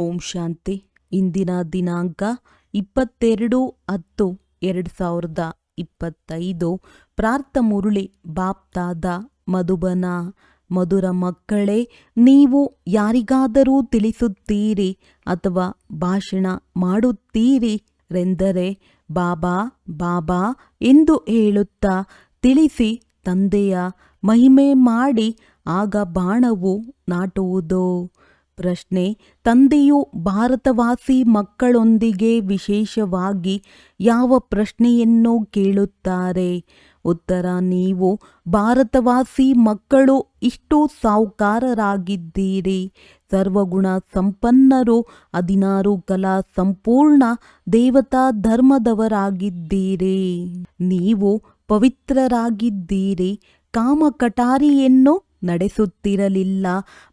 ಓಂ ಶಾಂತಿ. ಇಂದಿನ ದಿನಾಂಕ ಇಪ್ಪತ್ತೆರಡು ಹತ್ತು ಎರಡು ಸಾವಿರದ ಇಪ್ಪತ್ತೈದು. ಪ್ರಾರ್ಥ ಮುರುಳಿ ಬಾಪ್ತಾದ ಮಧುಬನ. ಮಧುರ ಮಕ್ಕಳೇ, ನೀವು ಯಾರಿಗಾದರೂ ತಿಳಿಸುತ್ತೀರಿ ಅಥವಾ ಭಾಷಣ ಮಾಡುತ್ತೀರಿ ರೆಂದರೆ, ಬಾಬಾ ಬಾಬಾ ಎಂದು ಹೇಳುತ್ತಾ, ತಿಳಿಸಿ ತಂದೆಯ ಮಹಿಮೆ ಮಾಡಿ ಆಗ ಬಾಣವು ನಾಟುವುದು. ಪ್ರಶ್ನೆ, ತಂದೆಯು ಭಾರತವಾಸಿ ಮಕ್ಕಳೊಂದಿಗೆ ವಿಶೇಷವಾಗಿ ಯಾವ ಪ್ರಶ್ನೆಯನ್ನು ಕೇಳುತ್ತಾರೆ. ಉತ್ತರ, ನೀವು ಭಾರತವಾಸಿ ಮಕ್ಕಳು ಇಷ್ಟು ಸಾಹುಕಾರರಾಗಿದ್ದೀರಿ. ಸರ್ವಗುಣ ಸಂಪನ್ನರು ಹದಿನಾರು ಕಲಾ ಸಂಪೂರ್ಣ ದೇವತಾ ಧರ್ಮದವರಾಗಿದ್ದೀರಿ. ನೀವು ಪವಿತ್ರರಾಗಿದ್ದೀರಿ. ಕಾಮಕಟಾರಿಯನ್ನು ನಡೆಸುತ್ತಿರಲಿಲ್ಲ.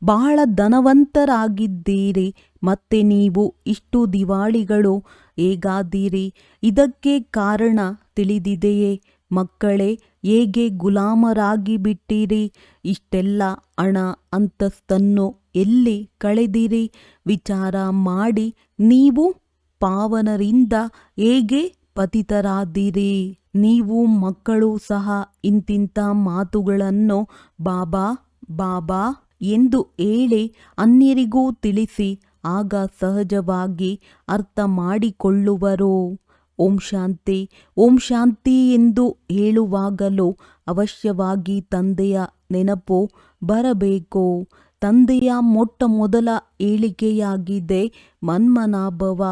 ಬಹಳ ಧನವಂತರಾಗಿದ್ದೀರಿ. ಮತ್ತೆ ನೀವು ಇಷ್ಟು ದಿವಾಳಿಗಳು ಹೇಗಾದೀರಿ ಇದಕ್ಕೆ ಕಾರಣ ತಿಳಿದಿದೆಯೇ? ಮಕ್ಕಳೇ, ಹೇಗೆ ಗುಲಾಮರಾಗಿ ಬಿಟ್ಟಿರಿ? ಇಷ್ಟೆಲ್ಲ ಹಣ ಅಂತಸ್ತನ್ನು ಎಲ್ಲಿ ಕಳೆದಿರಿ? ವಿಚಾರ ಮಾಡಿ ನೀವು ಪಾವನರಿಂದ ಹೇಗೆ ಪತಿತರಾದಿರಿ? ನೀವು ಮಕ್ಕಳು ಸಹ ಇಂತಿಂಥ ಮಾತುಗಳನ್ನು, ಬಾಬಾ ಬಾಬಾ ಎಂದು ಹೇಳಿ ಅನ್ಯರಿಗೂ ತಿಳಿಸಿ, ಆಗ ಸಹಜವಾಗಿ ಅರ್ಥ ಮಾಡಿಕೊಳ್ಳುವರು. ಓಂ ಶಾಂತಿ ಓಂ ಶಾಂತಿ ಎಂದು ಹೇಳುವಾಗಲೂ ಅವಶ್ಯವಾಗಿ ತಂದೆಯ ನೆನಪು ಬರಬೇಕು. ತಂದೆಯ ಮೊಟ್ಟ ಮೊದಲ ಹೇಳಿಕೆಯಾಗಿದೆ, ಮನ್ಮನಾಭವ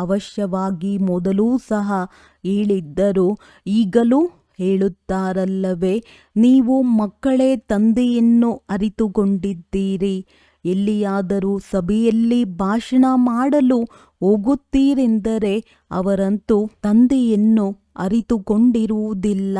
ಅವಶ್ಯವಾಗಿ ಮೊದಲೂ ಸಹ ಹೇಳಿದ್ದರು. ಈಗಲೂ ಹೇಳುತ್ತಾರಲ್ಲವೇ? ನೀವು ಮಕ್ಕಳೇ ತಂದೆಯನ್ನು ಅರಿತುಕೊಂಡಿದ್ದೀರಿ ಎಲ್ಲಿಯಾದರೂ ಸಭೆಯಲ್ಲಿ ಭಾಷಣ ಮಾಡಲು ಹೋಗುತ್ತೀರೆಂದರೆ ಅವರಂತೂ ತಂದೆಯನ್ನು ಅರಿತುಕೊಂಡಿರುವುದಿಲ್ಲ.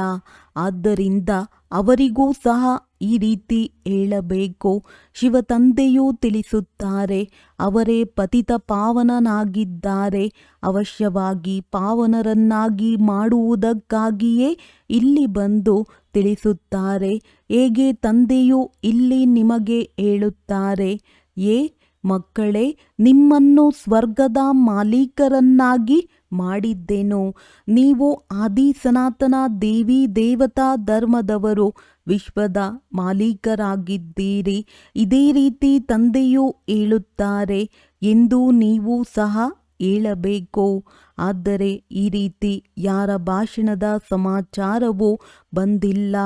ಆದ್ದರಿಂದ ಅವರಿಗೂ ಸಹ ಈ ರೀತಿ ಹೇಳಬೇಕು. ಶಿವ ತಂದೆಯೂ ತಿಳಿಸುತ್ತಾರೆ, ಅವರೇ ಪತಿತ ಪಾವನನಾಗಿದ್ದಾರೆ. ಅವಶ್ಯವಾಗಿ ಪಾವನರನ್ನಾಗಿ ಮಾಡುವುದಕ್ಕಾಗಿಯೇ ಇಲ್ಲಿ ಬಂದು ತಿಳಿಸುತ್ತಾರೆ. ಹೇಗೆ ತಂದೆಯು ಇಲ್ಲಿ ನಿಮಗೆ ಹೇಳುತ್ತಾರೆ? ಏ ಮಕ್ಕಳೇ, ನಿಮ್ಮನ್ನು ಸ್ವರ್ಗದ ಮಾಲೀಕರನ್ನಾಗಿ ಮಾಡಿದ್ದೆನು? ನೀವು ಆದಿ ಸನಾತನ ದೇವಿ ದೇವತಾ ಧರ್ಮದವರು. ವಿಶ್ವದ ಮಾಲೀಕರಾಗಿದ್ದೀರಿ. ಇದೇ ರೀತಿ ತಂದೆಯು ಹೇಳುತ್ತಾರೆ. ಎಂದು ನೀವು ಸಹ ಹೇಳಬೇಕು. ಆದರೆ ಈ ರೀತಿ ಯಾರ ಭಾಷಣದ ಸಮಾಚಾರವೂ ಬಂದಿಲ್ಲ.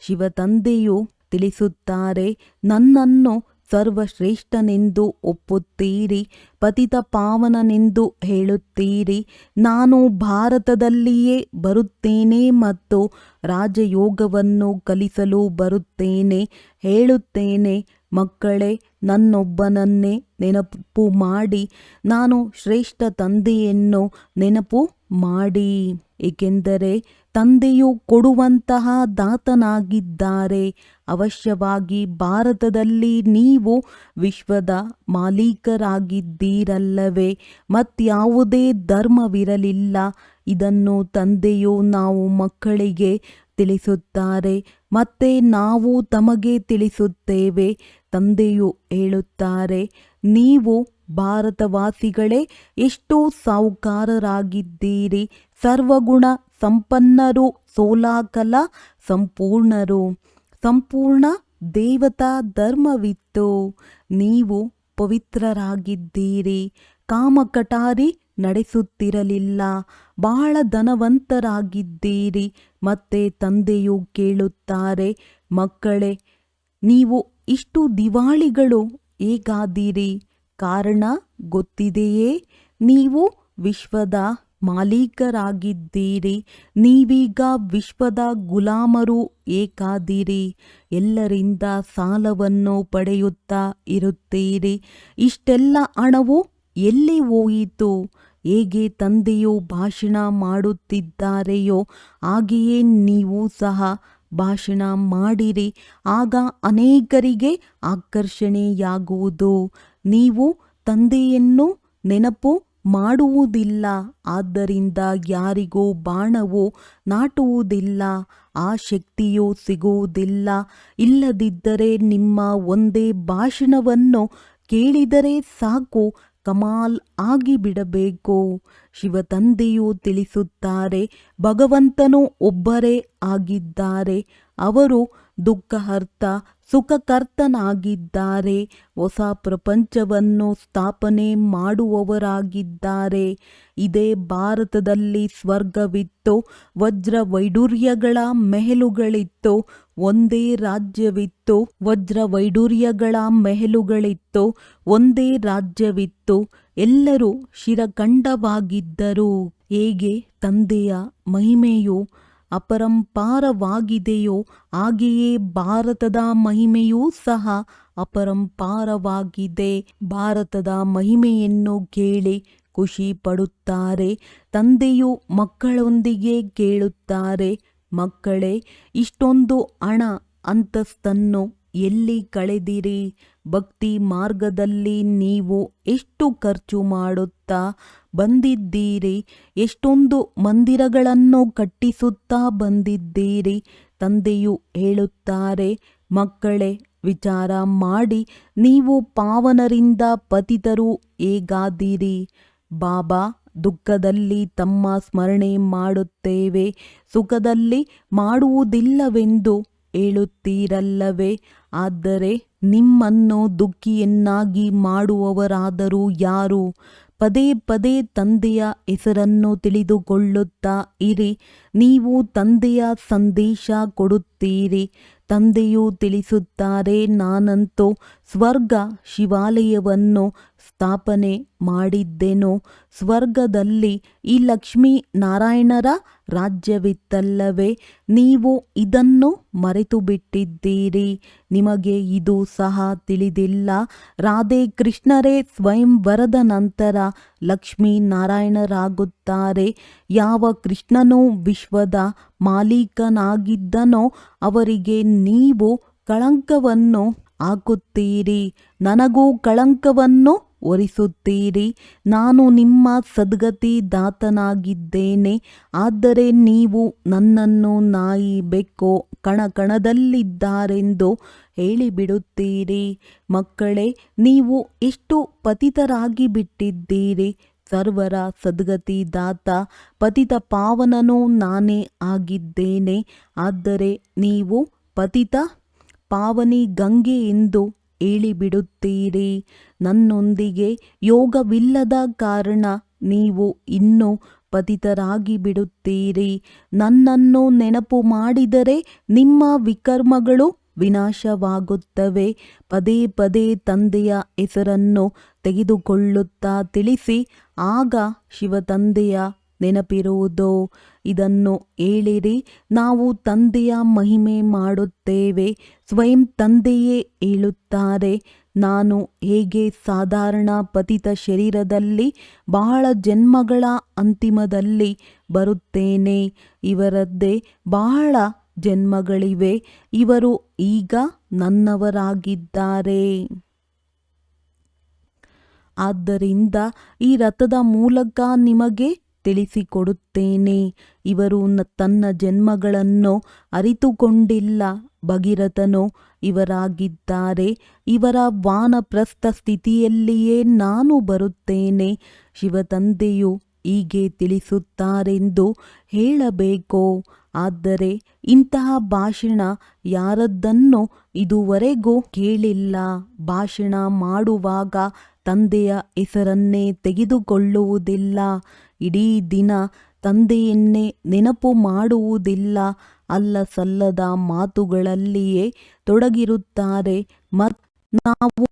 ಶಿವ ತಂದೆಯು ತಿಳಿಸುತ್ತಾರೆ, ನನ್ನನ್ನು ಸರ್ವಶ್ರೇಷ್ಠನೆಂದು ಒಪ್ಪುತ್ತೀರಿ, ಪತಿತ ಪಾವನನೆಂದು ಹೇಳುತ್ತೀರಿ. ನಾನು ಭಾರತದಲ್ಲಿಯೇ ಬರುತ್ತೇನೆ ಮತ್ತು ರಾಜಯೋಗವನ್ನು ಕಲಿಸಲು ಬರುತ್ತೇನೆ, ಹೇಳುತ್ತೇನೆ, ಮಕ್ಕಳೇ, ನನ್ನೊಬ್ಬನನ್ನೇ ನೆನಪು ಮಾಡಿ, ನಾನು ಶ್ರೇಷ್ಠ ತಂದೆಯನ್ನು ನೆನಪು ಮಾಡಿ. ಏಕೆಂದರೆ ತಂದೆಯು ಕೊಡುವಂತಹ ದಾತನಾಗಿದ್ದಾರೆ. ಅವಶ್ಯವಾಗಿ ಭಾರತದಲ್ಲಿ ನೀವು ವಿಶ್ವದ ಮಾಲೀಕರಾಗಿದ್ದೀರಲ್ಲವೇ? ಮತ್ಯಾವುದೇ ಧರ್ಮವಿರಲಿಲ್ಲ. ಇದನ್ನು ತಂದೆಯು ನಾವು ಮಕ್ಕಳಿಗೆ ತಿಳಿಸುತ್ತಾರೆ. ಮತ್ತೆ ನಾವು ತಮಗೆ ತಿಳಿಸುತ್ತೇವೆ, ತಂದೆಯು ಹೇಳುತ್ತಾರೆ. ನೀವು ಭಾರತವಾಸಿಗಳೇ, ಎಷ್ಟು ಸಾಹುಕಾರರಾಗಿದ್ದೀರಿ? ಸರ್ವಗುಣ ಸಂಪನ್ನರು ಸೋಲಾಗಲ ಸಂಪೂರ್ಣರು. ಸಂಪೂರ್ಣ ದೇವತಾ ಧರ್ಮವಿತ್ತು. ನೀವು ಪವಿತ್ರರಾಗಿದ್ದೀರಿ. ಕಾಮಕಟಾರಿ ನಡೆಸುತ್ತಿರಲಿಲ್ಲ. ಬಹಳ ಧನವಂತರಾಗಿದ್ದೀರಿ. ಮತ್ತೆ ತಂದೆಯು ಕೇಳುತ್ತಾರೆ, ಮಕ್ಕಳೇ, ನೀವು ಇಷ್ಟು ದಿವಾಳಿಗಳು ಹೇಗಾದಿರಿ? ಕಾರಣ ಗೊತ್ತಿದೆಯೇ? ನೀವು ವಿಶ್ವದ ಮಾಲೀಕರಾಗಿದ್ದೀರಿ. ನೀವೀಗ ವಿಶ್ವದ ಗುಲಾಮರು ಏಕಾದಿರಿ. ಎಲ್ಲರಿಂದ ಸಾಲವನ್ನು ಪಡೆಯುತ್ತಾ ಇರುತ್ತೀರಿ. ಇಷ್ಟೆಲ್ಲ ಹಣವು ಎಲ್ಲಿ ಹೋಯಿತು? ಹೇಗೆ ತಂದೆಯು ಭಾಷಣ ಮಾಡುತ್ತಿದ್ದಾರೆಯೋ, ಹಾಗೆಯೇ ನೀವು ಸಹ ಭಾಷಣ ಮಾಡಿರಿ. ಆಗ ಅನೇಕರಿಗೆ ಆಕರ್ಷಣೆಯಾಗುವುದು. ನೀವು ತಂದೆಯನ್ನು ನೆನಪು ಮಾಡುವುದಿಲ್ಲ. ಆದ್ದರಿಂದ ಯಾರಿಗೂ ಬಾಣವು ನಾಟುವುದಿಲ್ಲ, ಆ ಶಕ್ತಿಯು ಸಿಗುವುದಿಲ್ಲ. ಇಲ್ಲದಿದ್ದರೆ ನಿಮ್ಮ ಒಂದೇ ಭಾಷಣವನ್ನು ಕೇಳಿದರೆ ಸಾಕು, ಕಮಾಲ್ ಆಗಿಬಿಡಬೇಕು. ಶಿವತಂದೆಯು ತಿಳಿಸುತ್ತಾರೆ, ಭಗವಂತನು ಒಬ್ಬರೇ ಆಗಿದ್ದಾರೆ. ಅವರು ದುಃಖಹರ್ತ ಸುಖಕರ್ತನಾಗಿದ್ದಾರೆ. ಹೊಸ ಪ್ರಪಂಚವನ್ನು ಸ್ಥಾಪನೆ ಮಾಡುವವರಾಗಿದ್ದಾರೆ. ಇದೇ ಭಾರತದಲ್ಲಿ ಸ್ವರ್ಗವಿತ್ತು ವಜ್ರ ವೈಡೂರ್ಯಗಳ ಮೆಹಲುಗಳಿತ್ತು, ಒಂದೇ ರಾಜ್ಯವಿತ್ತು ವಜ್ರ ವೈಡೂರ್ಯಗಳ ಮೆಹಲುಗಳಿತ್ತು, ಒಂದೇ ರಾಜ್ಯವಿತ್ತು, ಎಲ್ಲರೂ ಶಿರಖಂಡವಾಗಿದ್ದರು. ಹೇಗೆ? ತಂದೆಯ ಮಹಿಮೆಯು ಅಪರಂಪಾರವಾಗಿದೆಯೋ ಹಾಗೆಯೇ ಭಾರತದ ಮಹಿಮೆಯೂ ಸಹ ಅಪರಂಪಾರವಾಗಿದೆ ಭಾರತದ ಮಹಿಮೆಯನ್ನು ಕೇಳಿ ಖುಷಿ ಪಡುತ್ತಾರೆ, ತಂದೆಯು ಮಕ್ಕಳೊಂದಿಗೆ ಕೇಳುತ್ತಾರೆ, ಮಕ್ಕಳೇ, ಇಷ್ಟೊಂದು ಹಣ ಅಂತಸ್ತನ್ನು ಎಲ್ಲಿ ಕಳೆದಿರಿ? ಭಕ್ತಿ ಮಾರ್ಗದಲ್ಲಿ ನೀವು ಎಷ್ಟು ಖರ್ಚು ಮಾಡುತ್ತಾ? ಬಂದಿದ್ದೀರಿ? ಎಷ್ಟೊಂದು ಮಂದಿರಗಳನ್ನು ಕಟ್ಟಿಸುತ್ತಾ ಬಂದಿದ್ದೀರಿ? ತಂದೆಯು ಹೇಳುತ್ತಾರೆ, ಮಕ್ಕಳೇ, ವಿಚಾರ ಮಾಡಿ, ನೀವು ಪಾವನರಿಂದ ಪತಿತರು ಹೇಗಾದಿರಿ? ಬಾಬಾ, ದುಃಖದಲ್ಲಿ ತಮ್ಮ ಸ್ಮರಣೆ ಮಾಡುತ್ತೇವೆ, ಸುಖದಲ್ಲಿ ಮಾಡುವುದಿಲ್ಲವೆಂದು ಹೇಳುತ್ತೀರಲ್ಲವೇ? ಆದರೆ ನಿಮ್ಮನ್ನು ದುಃಖಿಯನ್ನಾಗಿ ಮಾಡುವವರಾದರೂ ಯಾರು? ಪದೇ ಪದೇ ತಂದೆಯ ಹೆಸರನ್ನು ತಿಳಿದುಕೊಳ್ಳುತ್ತಾ ಇರಿ. ನೀವು ತಂದೆಯ ಸಂದೇಶ ಕೊಡುತ್ತೀರಿ. ತಂದೆಯು ತಿಳಿಸುತ್ತಾರೆ, ನಾನಂತೂ ಸ್ವರ್ಗ ಶಿವಾಲಯವನ್ನು ಸ್ಥಾಪನೆ ಮಾಡಿದ್ದೇನೋ ಸ್ವರ್ಗದಲ್ಲಿ ಈ ಲಕ್ಷ್ಮೀ ನಾರಾಯಣರ ರಾಜ್ಯವಿತ್ತಲ್ಲವೇ? ನೀವು ಇದನ್ನು ಮರೆತು ಬಿಟ್ಟಿದ್ದೀರಿ ನಿಮಗೆ ಇದು ಸಹ ತಿಳಿದಿಲ್ಲ. ರಾಧೆ ಕೃಷ್ಣರೇ ಸ್ವಯಂ ಬರದ ನಂತರ ಲಕ್ಷ್ಮೀ ನಾರಾಯಣರಾಗುತ್ತಾರೆ. ಯಾವ ಕೃಷ್ಣನೂ ವಿಶ್ವದ ಮಾಲೀಕನಾಗಿದ್ದನೋ ಅವರಿಗೆ ನೀವು ಕಳಂಕವನ್ನು ಹಾಕುತ್ತೀರಿ ನನಗೂ ಕಳಂಕವನ್ನು ಒರಿಸುತ್ತೀರಿ. ನಾನು ನಿಮ್ಮ ಸದ್ಗತಿ ದಾತನಾಗಿದ್ದೇನೆ. ಆದರೆ ನೀವು ನನ್ನನ್ನು ನಾಯಿ ಬೆಕ್ಕು ಕಣ ಕಣದಲ್ಲಿದ್ದಾರೆಂದು ಹೇಳಿಬಿಡುತ್ತೀರಿ. ಮಕ್ಕಳೇ, ನೀವು ಎಷ್ಟು ಪತಿತರಾಗಿ ಬಿಟ್ಟಿದ್ದೀರಿ ಸರ್ವರ ಸದ್ಗತಿ ದಾತ, ಪತಿತ ಪಾವನನೂ ನಾನೇ ಆಗಿದ್ದೇನೆ. ಆದರೆ ನೀವು ಪತಿತ ಪಾವನಿ ಗಂಗೆ ಎಂದು ಹೇಳಿಬಿಡುತ್ತೀರಿ. ನನ್ನೊಂದಿಗೆ ಯೋಗವಿಲ್ಲದ ಕಾರಣ ನೀವು ಇನ್ನೂ ಪತಿತರಾಗಿ ಬಿಡುತ್ತೀರಿ ನನ್ನನ್ನು ನೆನಪು ಮಾಡಿದರೆ ನಿಮ್ಮ ವಿಕರ್ಮಗಳು ವಿನಾಶವಾಗುತ್ತವೆ. ಪದೇ ಪದೇ ತಂದೆಯ ಹೆಸರನ್ನು ತೆಗೆದುಕೊಳ್ಳುತ್ತಾ ತಿಳಿಸಿ, ಆಗ ಶಿವತಂದೆಯ ನೆನಪಿರುವುದು. ಇದನ್ನು ಹೇಳಿರಿ, ನಾವು ತಂದೆಯ ಮಹಿಮೆ ಮಾಡುತ್ತೇವೆ, ಸ್ವಯಂ ತಂದೆಯೇ ಹೇಳುತ್ತಾರೆ. ನಾನು ಹೇಗೆ ಸಾಧಾರಣ ಪತಿತ ಶರೀರದಲ್ಲಿ ಬಹಳ ಜನ್ಮಗಳ ಅಂತಿಮದಲ್ಲಿ ಬರುತ್ತೇನೆ, ಇವರದ್ದೇ ಬಹಳ ಜನ್ಮಗಳಿವೆ, ಇವರು ಈಗ ನನ್ನವರಾಗಿದ್ದಾರೆ. ಆದ್ದರಿಂದ ಈ ರಥದ ಮೂಲಕ ನಿಮಗೆ ತಿಳಿಸಿಕೊಡುತ್ತೇನೆ. ಇವರು ತನ್ನ ಜನ್ಮಗಳನ್ನು ಅರಿತುಕೊಂಡಿಲ್ಲ. ಭಗೀರಥನು ಇವರಾಗಿದ್ದಾರೆ. ಇವರ ವಾನಪ್ರಸ್ಥ ಸ್ಥಿತಿಯಲ್ಲಿಯೇ ನಾನು ಬರುತ್ತೇನೆ. ಶಿವತಂದೆಯು ಹೀಗೆ ತಿಳಿಸುತ್ತಾರೆಂದು ಹೇಳಬೇಕೋ? ಆದರೆ ಇಂತಹ ಭಾಷಣ ಯಾರದ್ದನ್ನು ಇದುವರೆಗೂ ಕೇಳಿಲ್ಲ. ಭಾಷಣ ಮಾಡುವಾಗ ತಂದೆಯ ಹೆಸರನ್ನೇ ತೆಗೆದುಕೊಳ್ಳುವುದಿಲ್ಲ. ಇಡೀ ದಿನ ತಂದೆಯನ್ನೇ ನೆನಪು ಮಾಡುವುದಿಲ್ಲ. ಅಲ್ಲ ಸಲ್ಲದ ಮಾತುಗಳಲ್ಲಿಯೇ ತೊಡಗಿರುತ್ತಾರೆ. ಮತ್ ನಾವು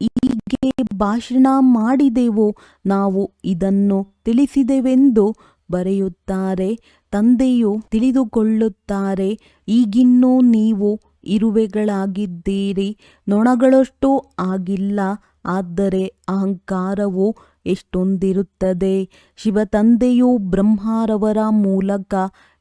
ಹೀಗೆ ಭಾಷಣ ಮಾಡಿದೆವು, ನಾವು ಇದನ್ನು ತಿಳಿಸಿದೆವೆಂದು ಬರೆಯುತ್ತಾರೆ. ತಂದೆಯು ತಿಳಿದುಕೊಳ್ಳುತ್ತಾರೆ, ಈಗಿನ್ನೂ ನೀವು ಇರುವೆಗಳಾಗಿದ್ದೀರಿ, ನೊಣಗಳಷ್ಟು ಆಗಿಲ್ಲ. ಆದರೆ ಅಹಂಕಾರವು ಎಷ್ಟೊಂದಿರುತ್ತದೆ? ಶಿವತಂದೆಯು ಬ್ರಹ್ಮಾರವರ ಮೂಲಕ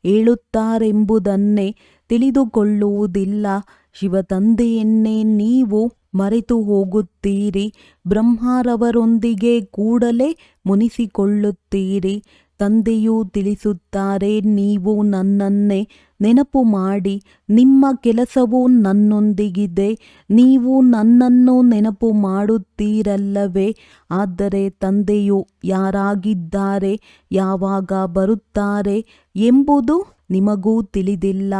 ಹೇಳುತ್ತಾರೆಂಬುದನ್ನೇ ತಿಳಿದುಕೊಳ್ಳುವುದಿಲ್ಲ. ಶಿವತಂದೆಯನ್ನೇ ನೀವು ಮರೆತು ಹೋಗುತ್ತೀರಿ. ಬ್ರಹ್ಮಾರವರೊಂದಿಗೆ ಕೂಡಲೇ ಮುನಿಸಿಕೊಳ್ಳುತ್ತೀರಿ. ತಂದೆಯು ತಿಳಿಸುತ್ತಾರೆ, ನೀವು ನನ್ನನ್ನೇ ನೆನಪು ಮಾಡಿ, ನಿಮ್ಮ ಕೆಲಸವು ನನ್ನೊಂದಿಗಿದೆ, ನೀವು ನನ್ನನ್ನು ನೆನಪು ಮಾಡುತ್ತೀರಲ್ಲವೇ? ಆದರೆ ತಂದೆಯು ಯಾರಾಗಿದ್ದಾರೆ, ಯಾವಾಗ ಬರುತ್ತಾರೆ ಎಂಬುದು ನಿಮಗೂ ತಿಳಿದಿಲ್ಲ.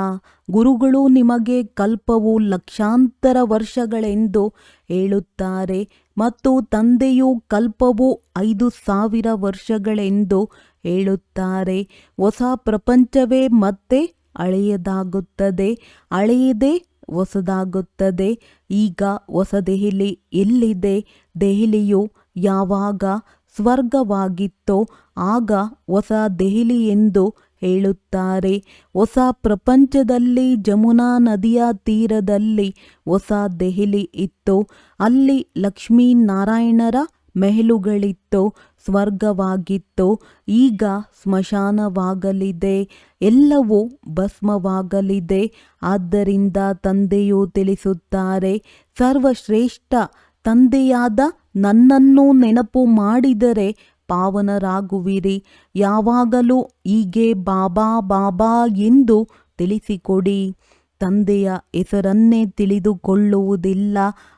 ಗುರುಗಳು ನಿಮಗೆ ಕಲ್ಪವು ಲಕ್ಷಾಂತರ ವರ್ಷಗಳೆಂದು ಹೇಳುತ್ತಾರೆ ಮತ್ತು ತಂದೆಯು ಕಲ್ಪವು ಐದು ಸಾವಿರ ವರ್ಷಗಳೆಂದು ಹೇಳುತ್ತಾರೆ. ಹೊಸ ಪ್ರಪಂಚವೇ ಮತ್ತೆ ಹಳೆಯದಾಗುತ್ತದೆ ಹಳೆಯದೇ ಹೊಸದಾಗುತ್ತದೆ. ಈಗ ಹೊಸ ದೆಹಲಿ ಎಲ್ಲಿದೆ? ದೆಹಲಿಯು ಯಾವಾಗ ಸ್ವರ್ಗವಾಗಿತ್ತೋ ಆಗ ಹೊಸ ದೆಹಲಿ ಎಂದು ಹೇಳುತ್ತಾರೆ. ಹೊಸ ಪ್ರಪಂಚದಲ್ಲಿ ಜಮುನಾ ನದಿಯ ತೀರದಲ್ಲಿ ಹೊಸ ದೆಹಲಿ ಇತ್ತು. ಅಲ್ಲಿ ಲಕ್ಷ್ಮೀನಾರಾಯಣರ ಮೆಹಲುಗಳಿತ್ತು, ಸ್ವರ್ಗವಾಗಿತ್ತು, ಈಗ ಸ್ಮಶಾನವಾಗಲಿದೆ, ಎಲ್ಲವೂ ಭಸ್ಮವಾಗಲಿದೆ. ಆದ್ದರಿಂದ ತಂದೆಯು ತಿಳಿಸುತ್ತಾರೆ, ಸರ್ವಶ್ರೇಷ್ಠ ತಂದೆಯಾದ ನನ್ನನ್ನು ನೆನಪು ಮಾಡಿದರೆ ಪಾವನರಾಗುವಿರಿ. ಯಾವಾಗಲೂ ಹೀಗೆ ಬಾಬಾ ಬಾಬಾ ಎಂದು ತಿಳಿಸಿಕೊಡಿ. ತಂದೆಯ ಹೆಸರನ್ನೇ ತಿಳಿದುಕೊಳ್ಳುವುದಿಲ್ಲ.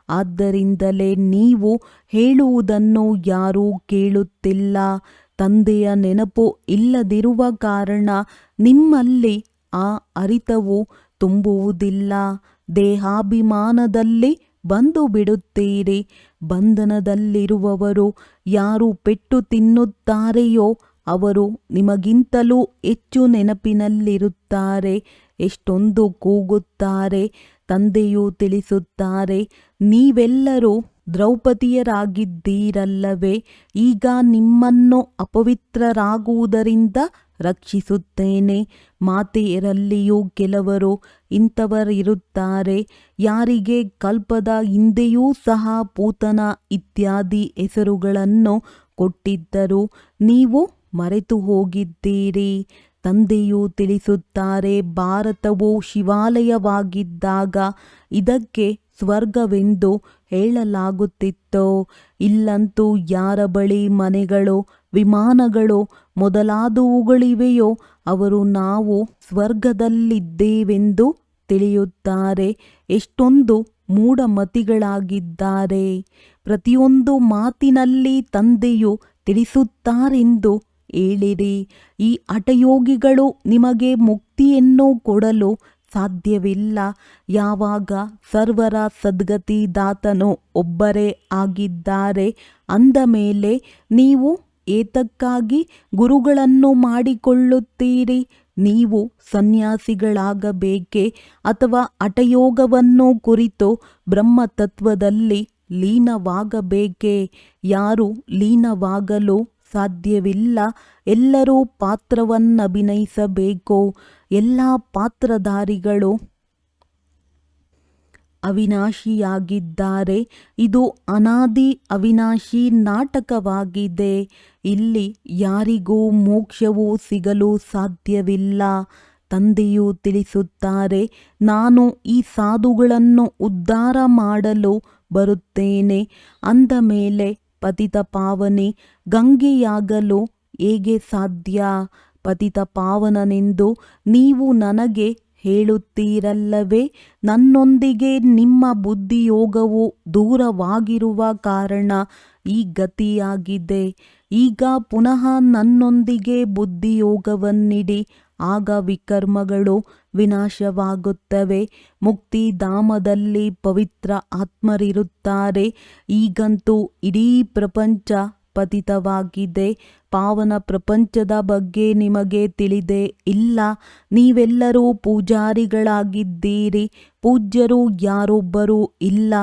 ಆದ್ದರಿಂದಲೇ ನೀವು ಹೇಳುವುದನ್ನು ಯಾರೂ ಕೇಳುತ್ತಿಲ್ಲ. ತಂದೆಯ ನೆನಪು ಇಲ್ಲದಿರುವ ಕಾರಣ ನಿಮ್ಮಲ್ಲಿ ಆ ಅರಿತವು ತುಂಬುವುದಿಲ್ಲ. ದೇಹಾಭಿಮಾನದಲ್ಲಿ ಬಂದು ಬಿಡುತ್ತೀರಿ. ಬಂಧನದಲ್ಲಿರುವವರು ಯಾರು ಪೆಟ್ಟು ತಿನ್ನುತ್ತಾರೆಯೋ ಅವರು ನಿಮಗಿಂತಲೂ ಹೆಚ್ಚು ನೆನಪಿನಲ್ಲಿರುತ್ತಾರೆ. ಎಷ್ಟೊಂದು ಕೂಗುತ್ತಾರೆ, ತಂದೆಯು ತಿಳಿಸುತ್ತಾರೆ, ನೀವೆಲ್ಲರೂ ದ್ರೌಪದಿಯರಾಗಿದ್ದೀರಲ್ಲವೇ, ಈಗ ನಿಮ್ಮನ್ನು ಅಪವಿತ್ರರಾಗುವುದರಿಂದ ರಕ್ಷಿಸುತ್ತೇನೆ. ಮಾತೆಯರಲ್ಲಿಯೂ ಕೆಲವರು ಇಂಥವರಿರುತ್ತಾರೆ, ಯಾರಿಗೆ ಕಲ್ಪದ ಹಿಂದೆಯೂ ಸಹ ಪೂತನ ಇತ್ಯಾದಿ ಹೆಸರುಗಳನ್ನು ಕೊಟ್ಟಿದ್ದರು. ನೀವು ಮರೆತು ಹೋಗಿದ್ದೀರಿ ತಂದೆಯು ತಿಳಿಸುತ್ತಾರೆ, ಭಾರತವು ಶಿವಾಲಯವಾಗಿದ್ದಾಗ ಇದಕ್ಕೆ ಸ್ವರ್ಗವೆಂದು ಹೇಳಲಾಗುತ್ತಿತ್ತೋ? ಇಲ್ಲಂತೂ ಯಾರ ಬಳಿ ಮನೆಗಳು, ವಿಮಾನಗಳು ಮೊದಲಾದವುಗಳಿವೆಯೋ, ಅವರು ನಾವು ಸ್ವರ್ಗದಲ್ಲಿದ್ದೇವೆಂದು ತಿಳಿಯುತ್ತಾರೆ. ಎಷ್ಟೊಂದು ಮೂಢಮತಿಗಳಾಗಿದ್ದಾರೆ. ಪ್ರತಿಯೊಂದು ಮಾತಿನಲ್ಲಿ ತಂದೆಯು ತಿಳಿಸುತ್ತಾರೆಂದು ಹೇಳಿರಿ, ಈ ಹಠಯೋಗಿಗಳು ನಿಮಗೆ ಮುಕ್ತಿಯನ್ನು ಕೊಡಲು ಸಾಧ್ಯವಿಲ್ಲ. ಯಾವಾಗ ಸರ್ವರ ಸದ್ಗತಿ ದಾತನು ಒಬ್ಬರೇ ಆಗಿದ್ದಾರೆ, ಅಂದ ಮೇಲೆ ನೀವು ಏತಕ್ಕಾಗಿ ಗುರುಗಳನ್ನು ಮಾಡಿಕೊಳ್ಳುತ್ತೀರಿ? ನೀವು ಸನ್ಯಾಸಿಗಳಾಗಬೇಕೆ? ಅಥವಾ ಹಠಯೋಗವನ್ನು ಕುರಿತು ಬ್ರಹ್ಮತತ್ವದಲ್ಲಿ ಲೀನವಾಗಬೇಕೆ? ಯಾರು ಲೀನವಾಗಲು ಸಾಧ್ಯವಿಲ್ಲ. ಎಲ್ಲರೂ ಪಾತ್ರವನ್ನಭಿನಯಿಸಬೇಕು. ಎಲ್ಲ ಪಾತ್ರಧಾರಿಗಳು ಅವಿನಾಶಿಯಾಗಿದ್ದಾರೆ. ಇದು ಅನಾದಿ ಅವಿನಾಶಿ ನಾಟಕವಾಗಿದೆ. ಇಲ್ಲಿ ಯಾರಿಗೂ ಮೋಕ್ಷವು ಸಿಗಲು ಸಾಧ್ಯವಿಲ್ಲ. ತಂದೆಯು ತಿಳಿಸುತ್ತಾರೆ, ನಾನು ಈ ಸಾಧುಗಳನ್ನು ಉದ್ಧಾರ ಮಾಡಲು ಬರುತ್ತೇನೆ. ಅಂದ ಮೇಲೆ ಪತಿತ ಪಾವನೆ ಗಂಗೆಯಾಗಲು ಹೇಗೆ ಸಾಧ್ಯ? ಪತಿತ ಪಾವನನೆಂದು ನೀವು ನನಗೆ ಹೇಳುತ್ತೀರಲ್ಲವೇ? ನನ್ನೊಂದಿಗೆ ನಿಮ್ಮ ಬುದ್ಧಿಯೋಗವು ದೂರವಾಗಿರುವ ಕಾರಣ ಈ ಗತಿಯಾಗಿದೆ. ಈಗ ಪುನಃ ನನ್ನೊಂದಿಗೆ ಬುದ್ಧಿಯೋಗವನ್ನಿಡಿ. ಆಗ ವಿಕರ್ಮಗಳು ವಿನಾಶವಾಗುತ್ತವೆ. ಮುಕ್ತಿಧಾಮದಲ್ಲಿ ಪವಿತ್ರ ಆತ್ಮರಿರುತ್ತಾರೆ. ಈಗಂತೂ ಇಡೀ ಪ್ರಪಂಚ ಪತಿತವಾಗಿದೆ. ಪಾವನ ಪ್ರಪಂಚದ ಬಗ್ಗೆ ನಿಮಗೆ ತಿಳಿದೇ ಇಲ್ಲ. ನೀವೆಲ್ಲರೂ ಪೂಜಾರಿಗಳಾಗಿದ್ದೀರಿ. ಪೂಜ್ಯರು ಯಾರೊಬ್ಬರೂ ಇಲ್ಲ.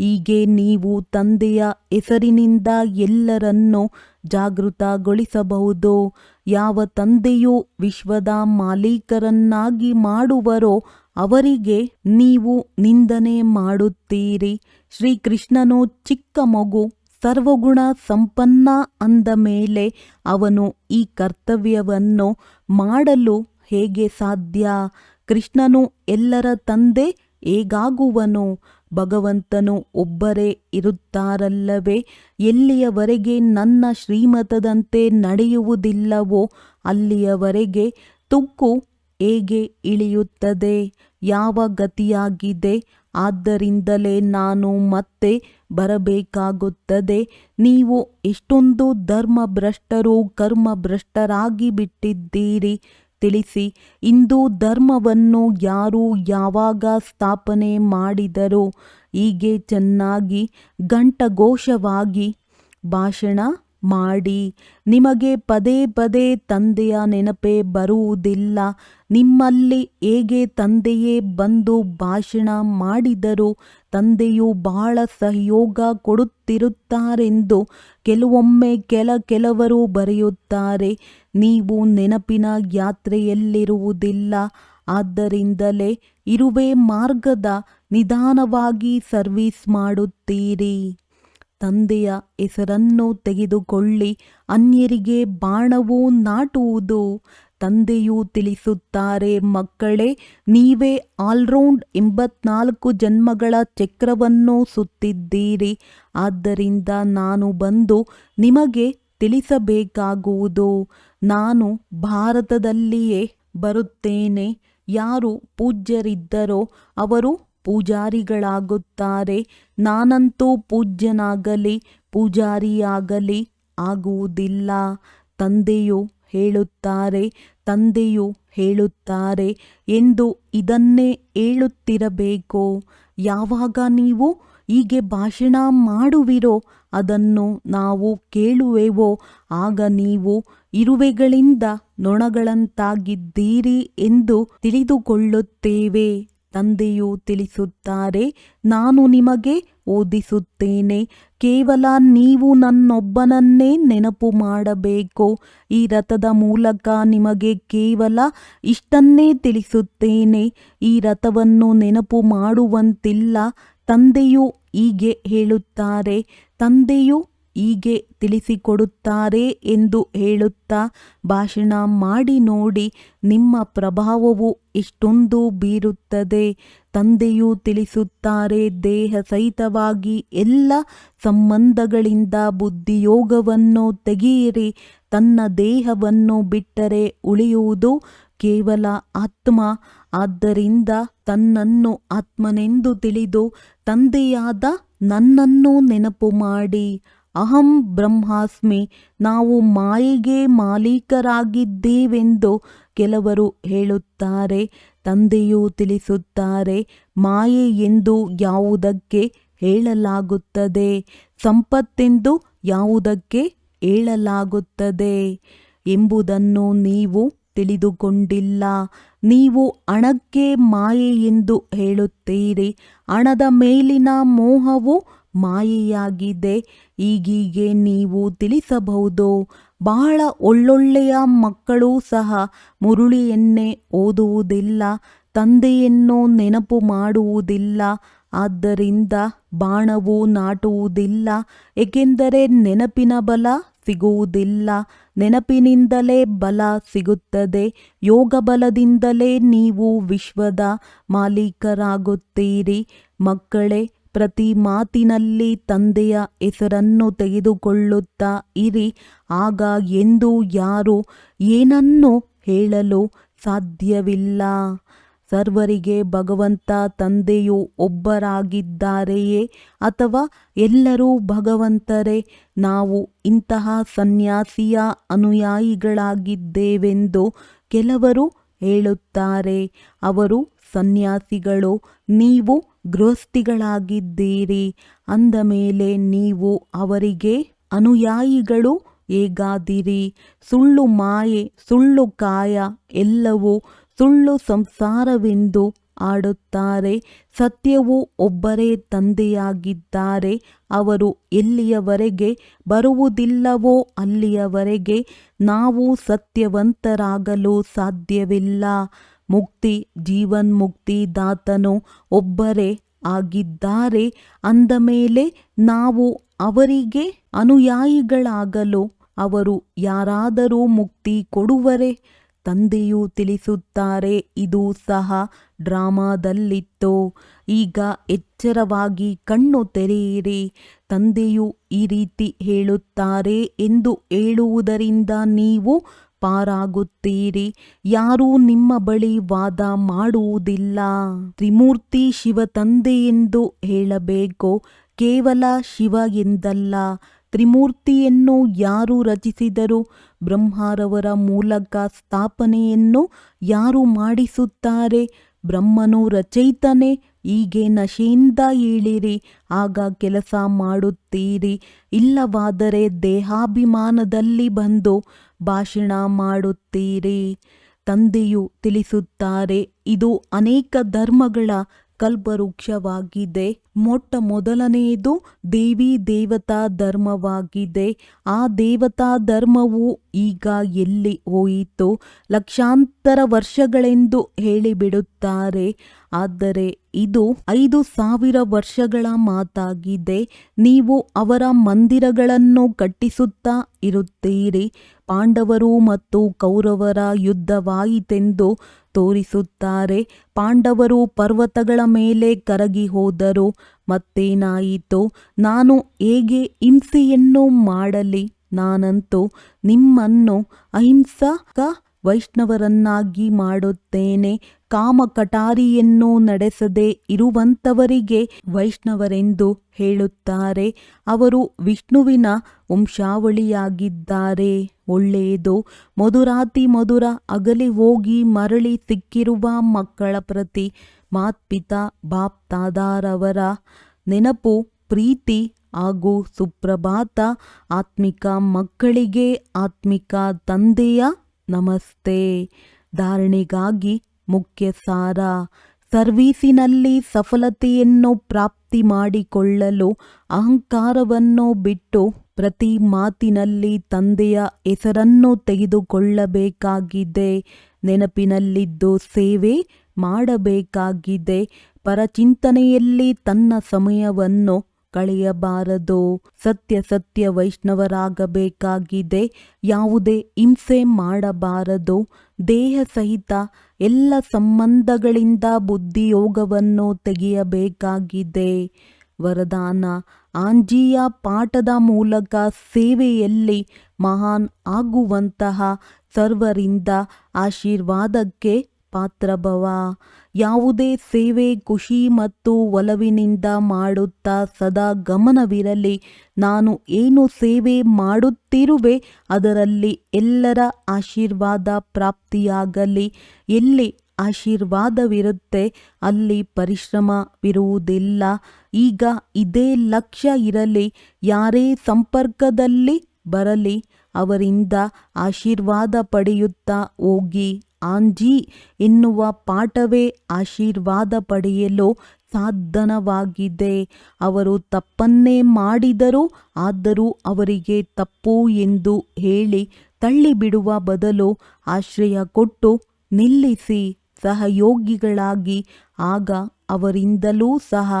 ಹೀಗೆ ನೀವು ತಂದೆಯ ಹೆಸರಿನಿಂದ ಎಲ್ಲರನ್ನೂ ಜಾಗೃತಗೊಳಿಸಬಹುದು. ಯಾವ ತಂದೆಯು ವಿಶ್ವದ ಮಾಲೀಕರನ್ನಾಗಿ ಮಾಡುವರೋ ಅವರಿಗೆ ನೀವು ನಿಂದನೆ ಮಾಡುತ್ತೀರಿ. ಶ್ರೀಕೃಷ್ಣನು ಚಿಕ್ಕ ಮಗು, ಸರ್ವಗುಣ ಸಂಪನ್ನ ಅಂದ ಮೇಲೆ ಅವನು ಈ ಕರ್ತವ್ಯವನ್ನು ಮಾಡಲು ಹೇಗೆ ಸಾಧ್ಯ? ಕೃಷ್ಣನು ಎಲ್ಲರ ತಂದೆ ಹೇಗಾಗುವನು? ಭಗವಂತನು ಒಬ್ಬರೇ ಇರುತ್ತಾರಲ್ಲವೇ? ಎಲ್ಲಿಯವರೆಗೆ ನನ್ನ ಶ್ರೀಮತದಂತೆ ನಡೆಯುವುದಿಲ್ಲವೋ, ಅಲ್ಲಿಯವರೆಗೆ ತುಕ್ಕು ಹೇಗೆ ಇಳಿಯುತ್ತದೆ? ಯಾವ ಗತಿಯಾಗಿದೆ? ಆದ್ದರಿಂದಲೇ ನಾನು ಮತ್ತೆ ಬರಬೇಕಾಗುತ್ತದೆ. ನೀವು ಎಷ್ಟೊಂದು ಧರ್ಮಭ್ರಷ್ಟರು, ಕರ್ಮಭ್ರಷ್ಟರಾಗಿ ಬಿಟ್ಟಿದ್ದೀರಿ. ತಿಳಿಸಿ ಇಂದು ಧರ್ಮವನ್ನು ಯಾರು ಯಾವಾಗ ಸ್ಥಾಪನೆ ಮಾಡಿದರೋ ಹೀಗೆ ಚೆನ್ನಾಗಿ ಘಂಟಘೋಷವಾಗಿ ಭಾಷಣ ಮಾಡಿ, ನಿಮಗೆ ಪದೇ ಪದೇ ತಂದೆಯ ನೆನಪೇ ಬರುವುದಿಲ್ಲ. ನಿಮ್ಮಲ್ಲಿ ಹೇಗೆ ತಂದೆಯೇ ಬಂದು ಭಾಷಣ ಮಾಡಿದರೂ ತಂದೆಯು ಬಹಳ ಸಹಯೋಗ ಕೊಡುತ್ತಿರುತ್ತಾರೆಂದು ಕೆಲವೊಮ್ಮೆ ಕೆಲ ಕೆಲವರು ಬರೆಯುತ್ತಾರೆ. ನೀವು ನೆನಪಿನ ಯಾತ್ರೆಯಲ್ಲಿರುವುದಿಲ್ಲ. ಆದ್ದರಿಂದಲೇ ಇರುವೆ ಮಾರ್ಗದ ನಿಧಾನವಾಗಿ ಸರ್ವಿಸ್ ಮಾಡುತ್ತೀರಿ. ತಂದೆಯ ಹೆಸರನ್ನು ತೆಗೆದುಕೊಳ್ಳಿ, ಅನ್ಯರಿಗೆ ಬಾಣವು ನಾಟುವುದು. ತಂದೆಯು ತಿಳಿಸುತ್ತಾರೆ, ಮಕ್ಕಳೇ, ನೀವೇ ಆಲ್ರೌಂಡ್ ಎಂಬತ್ನಾಲ್ಕು ಜನ್ಮಗಳ ಚಕ್ರವನ್ನು ಸುತ್ತಿದ್ದೀರಿ. ಆದ್ದರಿಂದ ನಾನು ಬಂದು ನಿಮಗೆ ತಿಳಿಸಬೇಕಾಗುವುದು. ನಾನು ಭಾರತದಲ್ಲಿಯೇ ಬರುತ್ತೇನೆ. ಯಾರು ಪೂಜ್ಯರಿದ್ದರೋ ಅವರು ಪೂಜಾರಿಗಳಾಗುತ್ತಾರೆ. ನಾನಂತೂ ಪೂಜ್ಯನಾಗಲಿ, ಪೂಜಾರಿಯಾಗಲಿ ಆಗುವುದಿಲ್ಲ. ತಂದೆಯು ಹೇಳುತ್ತಾರೆ ತಂದೆಯು ಹೇಳುತ್ತಾರೆ, ಎಂದು ಇದನ್ನೇ ಹೇಳುತ್ತಿರಬೇಕು. ಯಾವಾಗ ನೀವು ಹೀಗೆ ಭಾಷಣ ಮಾಡುವಿರೋ ಅದನ್ನು ನಾವು ಕೇಳುವೆವೋ, ಆಗ ನೀವು ಇರುವೆಗಳಿಂದ ನೊಣಗಳಂತಾಗಿದ್ದೀರಿ ಎಂದು ತಿಳಿದುಕೊಳ್ಳುತ್ತೇವೆ. ತಂದೆಯು ತಿಳಿಸುತ್ತಾರೆ, ನಾನು ನಿಮಗೆ ಓದಿಸುತ್ತೇನೆ. ಕೇವಲ ನೀವು ನನ್ನೊಬ್ಬನನ್ನೇ ನೆನಪು ಮಾಡಬೇಕು. ಈ ರಥದ ಮೂಲಕ ನಿಮಗೆ ಕೇವಲ ಇಷ್ಟನ್ನೇ ತಿಳಿಸುತ್ತೇನೆ. ಈ ರಥವನ್ನು ನೆನಪು ಮಾಡುವಂತಿಲ್ಲ. ತಂದೆಯು ಹೀಗೆ ಹೇಳುತ್ತಾರೆ, ತಂದೆಯು ಹೀಗೆ ತಿಳಿಸಿಕೊಡುತ್ತಾರೆ ಎಂದು ಹೇಳುತ್ತಾ ಭಾಷಣ ಮಾಡಿ ನೋಡಿ ನಿಮ್ಮ ಪ್ರಭಾವವು ಎಷ್ಟೊಂದು ಬೀರುತ್ತದೆ. ತಂದೆಯು ತಿಳಿಸುತ್ತಾರೆ, ದೇಹ ಸಹಿತವಾಗಿ ಎಲ್ಲ ಸಂಬಂಧಗಳಿಂದ ಬುದ್ಧಿಯೋಗವನ್ನು ತೆಗೆಯಿರಿ. ತನ್ನ ದೇಹವನ್ನು ಬಿಟ್ಟರೆ ಉಳಿಯುವುದು ಕೇವಲ ಆತ್ಮ. ಆದ್ದರಿಂದ ತನ್ನನ್ನು ಆತ್ಮನೆಂದು ತಿಳಿದು ತಂದೆಯಾದ ನನ್ನನ್ನು ನೆನಪು ಮಾಡಿ. ಅಹಂ ಬ್ರಹ್ಮಾಸ್ಮಿ, ನಾವು ಮಾಯಿಗೆ ಮಾಲೀಕರಾಗಿದ್ದೇವೆಂದು ಕೆಲವರು ಹೇಳುತ್ತಾರೆ, ತಂದೆಯು ತಿಳಿಸುತ್ತಾರೆ, ಮಾಯೆ ಎಂದು ಯಾವುದಕ್ಕೆ ಹೇಳಲಾಗುತ್ತದೆ, ಸಂಪತ್ತೆಂದು ಯಾವುದಕ್ಕೆ ಹೇಳಲಾಗುತ್ತದೆ ಎಂಬುದನ್ನು ನೀವು ತಿಳಿದುಕೊಂಡಿಲ್ಲ. ನೀವು ಹಣಕ್ಕೆ ಮಾಯೆ ಎಂದು ಹೇಳುತ್ತೀರಿ, ಹಣದ ಮೇಲಿನ ಮೋಹವು ಮಾಯೆಯಾಗಿದೆ. ಈಗೀಗೆ ನೀವು ತಿಳಿಸಬಹುದು. ಬಹಳ ಒಳ್ಳೊಳ್ಳೆಯ ಮಕ್ಕಳು ಸಹ ಮುರುಳಿಯನ್ನೇ ಓದುವುದಿಲ್ಲ, ತಂದೆಯನ್ನು ನೆನಪು ಮಾಡುವುದಿಲ್ಲ. ಆದ್ದರಿಂದ ಬಾಣವು ನಾಟುವುದಿಲ್ಲ, ಏಕೆಂದರೆ ನೆನಪಿನ ಬಲ ಸಿಗುವುದಿಲ್ಲ. ನೆನಪಿನಿಂದಲೇ ಬಲ ಸಿಗುತ್ತದೆ. ಯೋಗ ಬಲದಿಂದಲೇ ನೀವು ವಿಶ್ವದ ಮಾಲೀಕರಾಗುತ್ತೀರಿ. ಮಕ್ಕಳೇ ಪ್ರತಿ ಮಾತಿನಲ್ಲಿ ತಂದೆಯ ಹೆಸರನ್ನು ತೆಗೆದುಕೊಳ್ಳುತ್ತಾ ಇರಿ. ಆಗ ಎಂದು ಯಾರು ಏನನ್ನು ಹೇಳಲು ಸಾಧ್ಯವಿಲ್ಲ. ಸರ್ವರಿಗೆ ಭಗವಂತ ತಂದೆಯು ಒಬ್ಬರಾಗಿದ್ದಾರೆಯೇ ಅಥವಾ ಎಲ್ಲರೂ ಭಗವಂತರೇ? ನಾವು ಇಂತಹ ಸನ್ಯಾಸಿಯ ಅನುಯಾಯಿಗಳಾಗಿದ್ದೇವೆಂದು ಕೆಲವರು ಹೇಳುತ್ತಾರೆ. ಅವರು ಸನ್ಯಾಸಿಗಳು, ನೀವು ಗೃಹಸ್ಥಿಗಳಾಗಿದ್ದೀರಿ. ಅಂದ ಮೇಲೆ ನೀವು ಅವರಿಗೆ, ಅನುಯಾಯಿಗಳು ಹೇಗಾದಿರಿ? ಸುಳ್ಳು ಮಾಯೆ, ಸುಳ್ಳು ಕಾಯ ಎಲ್ಲವೂ ಸುಳ್ಳು ಸಂಸಾರವೆಂದು ಆಡುತ್ತಾರೆ. ಸತ್ಯವು ಒಬ್ಬರೇ ತಂದೆಯಾಗಿದ್ದಾರೆ. ಅವರು ಎಲ್ಲಿಯವರೆಗೆ ಬರುವುದಿಲ್ಲವೋ ಅಲ್ಲಿಯವರೆಗೆ ನಾವು ಸತ್ಯವಂತರಾಗಲು ಸಾಧ್ಯವಿಲ್ಲ. ಮುಕ್ತಿ ಜೀವನ್ಮುಕ್ತಿ ದಾತನು ಒಬ್ಬರೇ ಆಗಿದ್ದಾರೆ. ಅಂದ ಮೇಲೆ ನಾವು ಅವರಿಗೆ ಅನುಯಾಯಿಗಳಾಗಲು ಅವರು ಯಾರಾದರೂ ಮುಕ್ತಿ ಕೊಡುವರೆ? ತಂದೆಯು ತಿಳಿಸುತ್ತಾರೆ, ಇದು ಸಹ ಡ್ರಾಮಾದಲ್ಲಿತ್ತು. ಈಗ ಎಚ್ಚರವಾಗಿ ಕಣ್ಣು ತೆರೆಯಿರಿ. ತಂದೆಯು ಈ ರೀತಿ ಹೇಳುತ್ತಾರೆ ಎಂದು ಹೇಳುವುದರಿಂದ ನೀವು ಪಾರಾಗುತ್ತೀರಿ? ಯಾರೂ ನಿಮ್ಮ ಬಳಿ ವಾದ ಮಾಡುವುದಿಲ್ಲ. ತ್ರಿಮೂರ್ತಿ ಶಿವ ತಂದೆ ಎಂದು ಹೇಳಬೇಕು? ಕೇವಲ ಶಿವ ಎಂದಲ್ಲ. ತ್ರಿಮೂರ್ತಿಯನ್ನು ಯಾರು ರಚಿಸಿದರು? ಬ್ರಹ್ಮರವರ ಮೂಲಕ ಸ್ಥಾಪನೆಯನ್ನು ಯಾರು ಮಾಡಿಸುತ್ತಾರೆ? ಬ್ರಹ್ಮನು ರಚಯಿತನೇ, ಹೀಗೆ ನಶೆಯಿಂದ ಏಳಿರಿ. ಆಗ ಕೆಲಸ ಮಾಡುತ್ತೀರಿ. ಇಲ್ಲವಾದರೆ ದೇಹಾಭಿಮಾನದಲ್ಲಿ ಬಂದು ಭಾಷಣ ಮಾಡುತ್ತೀರಿ. ತಂದೆಯು ತಿಳಿಸುತ್ತಾರೆ, ಇದು ಅನೇಕ ಧರ್ಮಗಳ ಕಲ್ಪವೃಕ್ಷವಾಗಿದೆ. ಮೊಟ್ಟ ಮೊದಲನೆಯದು ದೇವಿ ದೇವತಾ ಧರ್ಮವಾಗಿದೆ. ಆ ದೇವತಾ ಧರ್ಮವು ಈಗ ಎಲ್ಲಿ ಹೋಯಿತು? ಲಕ್ಷಾಂತರ ವರ್ಷಗಳೆಂದು ಹೇಳಿಬಿಡುತ್ತಾರೆ. ಆದರೆ ಇದು ಐದು ಸಾವಿರ ವರ್ಷಗಳ ಮಾತಾಗಿದೆ. ನೀವು ಅವರ ಮಂದಿರಗಳನ್ನು ಕಟ್ಟಿಸುತ್ತಾ ಇರುತ್ತೀರಿ. ಪಾಂಡವರು ಮತ್ತು ಕೌರವರ ಯುದ್ಧವಾಯಿತೆಂದು ತೋರಿಸುತ್ತಾರೆ. ಪಾಂಡವರು ಪರ್ವತಗಳ ಮೇಲೆ ಕರಗಿ ಹೋದರು. ಮತ್ತೇನಾಯಿತು? ನಾನು ಹೇಗೆ ಹಿಂಸೆಯನ್ನು ಮಾಡಲಿ? ನಾನಂತೂ ನಿಮ್ಮನ್ನು ಅಹಿಂಸಕ ವೈಷ್ಣವರನ್ನಾಗಿ ಮಾಡುತ್ತೇನೆ. ಕಾಮ ಕಟಾರಿಯನ್ನು ನಡೆಸದೆ ಇರುವಂತವರಿಗೆ ವೈಷ್ಣವರೆಂದು ಹೇಳುತ್ತಾರೆ. ಅವರು ವಿಷ್ಣುವಿನ ವಂಶಾವಳಿಯಾಗಿದ್ದಾರೆ. ಒಳ್ಳೆಯದು. ಮಧುರಾತಿ ಮಧುರ ಅಗಲಿ ಹೋಗಿ ಮರಳಿ ಸಿಕ್ಕಿರುವ ಮಕ್ಕಳ ಪ್ರತಿ ಮಾತ್ಪಿತಾ ಬಾಪ್ತಾದಾರವರ ನೆನಪು ಪ್ರೀತಿ ಹಾಗೂ ಸುಪ್ರಭಾತ ಆತ್ಮಿಕ ಮಕ್ಕಳಿಗೆ ಆತ್ಮಿಕ ತಂದೆಯ ನಮಸ್ತೆ. ಧಾರಣೆಗಾಗಿ ಮುಖ್ಯ ಸಾರ. ಸರ್ವೀಸಿನಲ್ಲಿ ಸಫಲತೆಯನ್ನು ಪ್ರಾಪ್ತಿ ಮಾಡಿಕೊಳ್ಳಲು ಅಹಂಕಾರವನ್ನು ಬಿಟ್ಟು ಪ್ರತಿ ಮಾತಿನಲ್ಲಿ ತಂದೆಯ ಹೆಸರನ್ನು ತೆಗೆದುಕೊಳ್ಳಬೇಕಾಗಿದೆ. ನೆನಪಿನಲ್ಲಿದ್ದು ಸೇವೆ ಮಾಡಬೇಕಾಗಿದೆ. ಪರಚಿಂತನೆಯಲ್ಲಿ ತನ್ನ ಸಮಯವನ್ನು ಕಳೆಯಬಾರದು? ಸತ್ಯ ಸತ್ಯ ವೈಷ್ಣವರಾಗಬೇಕಾಗಿದೆ. ಯಾವುದೇ ಹಿಂಸೆ ಮಾಡಬಾರದು? ದೇಹ ಸಹಿತ ಎಲ್ಲ ಸಂಬಂಧಗಳಿಂದ ಬುದ್ಧಿಯೋಗವನ್ನು ತೆಗೆಯಬೇಕಾಗಿದೆ. ವರದಾನ, ಆಂಜಿಯ ಪಾಠದ ಮೂಲಕ ಸೇವೆಯಲ್ಲಿ ಮಹಾನ್ ಆಗುವಂತಹ ಸರ್ವರಿಂದ ಆಶೀರ್ವಾದಕ್ಕೆ ಪಾತ್ರಭವ ಯಾವುದೇ ಸೇವೆ ಖುಷಿ ಮತ್ತು ಒಲವಿನಿಂದ ಮಾಡುತ್ತಾ ಸದಾ ಗಮನವಿರಲಿ. ನಾನು ಏನು ಸೇವೆ ಮಾಡುತ್ತಿರುವೆ ಅದರಲ್ಲಿ ಎಲ್ಲರ ಆಶೀರ್ವಾದ ಪ್ರಾಪ್ತಿಯಾಗಲಿ. ಎಲ್ಲಿ ಆಶೀರ್ವಾದವಿರುತ್ತೆ ಅಲ್ಲಿ ಪರಿಶ್ರಮವಿರುವುದಿಲ್ಲ. ಈಗ ಇದೇ ಲಕ್ಷ್ಯ ಇರಲಿ. ಯಾರೇ ಸಂಪರ್ಕದಲ್ಲಿ ಬರಲಿ ಅವರಿಂದ ಆಶೀರ್ವಾದ ಪಡೆಯುತ್ತಾ ಹೋಗಿ. ಆಂಜಿ ಎನ್ನುವ ಪಾಠವೇ ಆಶೀರ್ವಾದ ಪಡೆಯಲು ಸಾಧನವಾಗಿದೆ. ಅವರು ತಪ್ಪನ್ನೇ ಮಾಡಿದರು ಆದರೂ ಅವರಿಗೆ ತಪ್ಪು ಎಂದು ಹೇಳಿ ತಳ್ಳಿಬಿಡುವ ಬದಲು ಆಶ್ರಯ ಕೊಟ್ಟು ನಿಲ್ಲಿಸಿ ಸಹಯೋಗಿಗಳಾಗಿ. ಆಗ ಅವರಿಂದಲೂ ಸಹ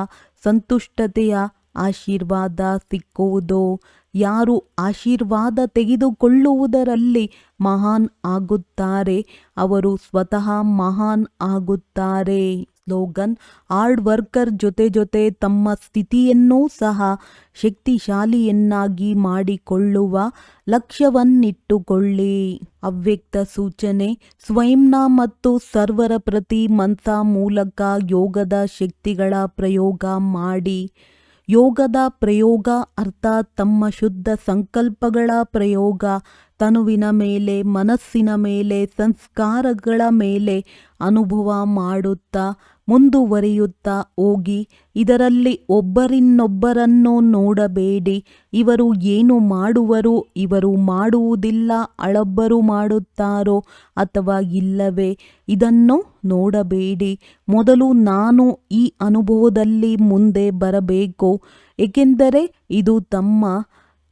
ಸಂತುಷ್ಟತೆಯ ಆಶೀರ್ವಾದ ಸಿಕ್ಕುವುದು. ಯಾರು ಆಶೀರ್ವಾದ ತೆಗೆದುಕೊಳ್ಳುವುದರಲ್ಲಿ ಮಹಾನ್ ಆಗುತ್ತಾರೆ? ಅವರು ಸ್ವತಃ ಮಹಾನ್ ಆಗುತ್ತಾರೆ. ಸ್ಲೋಗನ್, ಹಾರ್ಡ್ ವರ್ಕರ್ ಜೊತೆ ಜೊತೆ ತಮ್ಮ ಸ್ಥಿತಿಯನ್ನೂ ಸಹ ಶಕ್ತಿಶಾಲಿಯನ್ನಾಗಿ ಮಾಡಿಕೊಳ್ಳುವ ಲಕ್ಷ್ಯವನ್ನಿಟ್ಟುಕೊಳ್ಳಿ. ಅವ್ಯಕ್ತ ಸೂಚನೆ, ಸ್ವಯಂನ ಮತ್ತು ಸರ್ವರ ಪ್ರತಿ ಮಂತ್ರ ಮೂಲಕ ಯೋಗದ ಶಕ್ತಿಗಳ ಪ್ರಯೋಗ ಮಾಡಿ. ಯೋಗದ ಪ್ರಯೋಗ ಅರ್ಥಾತ್ ತಮ್ಮ ಶುದ್ಧ ಸಂಕಲ್ಪಗಳ ಪ್ರಯೋಗ ತನುವಿನ ಮೇಲೆ, ಮನಸ್ಸಿನ ಮೇಲೆ, ಸಂಸ್ಕಾರಗಳ ಮೇಲೆ ಅನುಭವ ಮಾಡುತ್ತಾ ಮುಂದುವರಿಯುತ್ತಾ ಹೋಗಿ, ಇದರಲ್ಲಿ ಒಬ್ಬರಿನ್ನೊಬ್ಬರನ್ನು ನೋಡಬೇಡಿ. ಇವರು ಏನು ಮಾಡುವರು, ಇವರು ಮಾಡುವುದಿಲ್ಲ, ಅಳಬ್ಬರು ಮಾಡುತ್ತಾರೋ ಅಥವಾ ಇಲ್ಲವೇ, ಇದನ್ನು ನೋಡಬೇಡಿ. ಮೊದಲು ನಾನು ಈ ಅನುಭವದಲ್ಲಿ ಮುಂದೆ ಬರಬೇಕು, ಏಕೆಂದರೆ ಇದು ತಮ್ಮ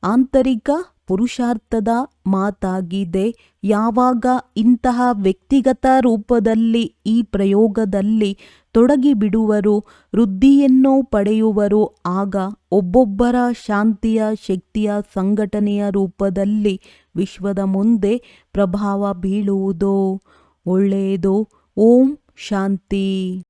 ಆಂತರಿಕ ಪುರುಷಾರ್ಥದ ಮಾತಾಗಿದೆ. ಯಾವಾಗ ಇಂತಹ ವ್ಯಕ್ತಿಗತ ರೂಪದಲ್ಲಿ, ಈ ಪ್ರಯೋಗದಲ್ಲಿ ತೊಡಗಿಬಿಡುವರು, ವೃದ್ಧಿಯನ್ನು ಪಡೆಯುವರು, ಆಗ ಒಬ್ಬೊಬ್ಬರ ಶಾಂತಿಯ ಶಕ್ತಿಯ ಸಂಘಟನೆಯ ರೂಪದಲ್ಲಿ ವಿಶ್ವದ ಮುಂದೆ ಪ್ರಭಾವ ಬೀಳುವುದು ಒಳ್ಳೆಯದು. ಓಂ ಶಾಂತಿ.